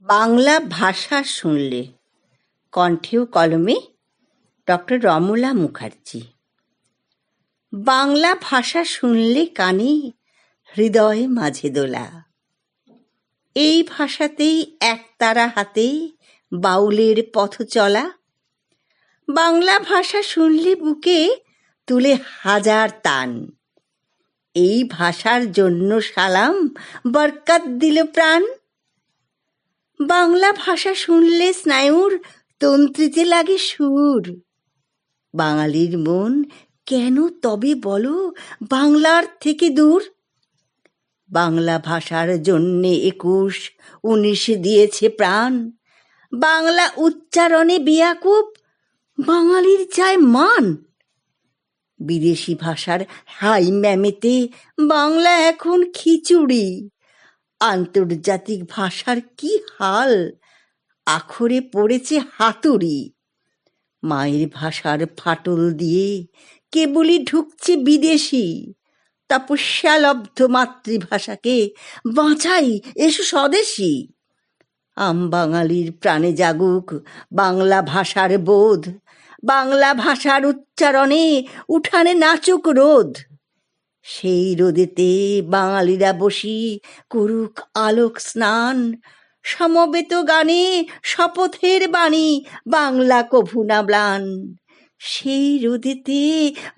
বাংলা ভাষা শুনলে। কণ্ঠে ও কলমে ডক্টর রমলা মুখার্জি। বাংলা ভাষা শুনলে কানে হৃদয়ে মাঝে দোলা। এই ভাষাতেই একতারা হাতে বাউলের পথ চলা। বাংলা ভাষা শুনলে বুকে তুলে হাজার তান। এই ভাষার জন্য সালাম বরকাত দিল প্রাণ। বাংলা ভাষা শুনলে স্নায়ুর তন্ত্রীতে লাগে সুর। বাঙালির মন কেন তবে বলো, বাংলার থেকে দূর? বাংলা ভাষার জন্যে একুশ, উনিশ দিয়েছে প্রাণ। বাংলা উচ্চারণে বিয়াকুব বাঙালির চায় মান। বিদেশি ভাষার হাই ম্যামেতে বাংলা এখন খিচুড়ি। আন্তর্জাতিক ভাষার কি হাল? আখরে পড়েছে হাতুড়ি। মায়ের ভাষার ফাটল দিয়ে কেবলই ঢুকছে বিদেশি। তপস্যালব্ধ মাতৃভাষাকে বাঁচাই এসো স্বদেশী। আম বাঙালির প্রাণে জাগুক বাংলা ভাষার বোধ। বাংলা ভাষার উচ্চারণে উঠানে নাচুক রোদ সেই রোদেতে বাঙালিরা বসি করুক আলোক স্নান। সমবেত গানে শপথের বাণী বাংলা কভু না ম্লান সেই রোদেতে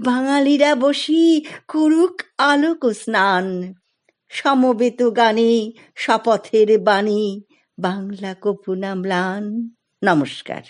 বাঙালিরা বসি করুক আলোক স্নান। সমবেত গানে শপথের বাণী বাংলা কভু না ম্লান নমস্কার।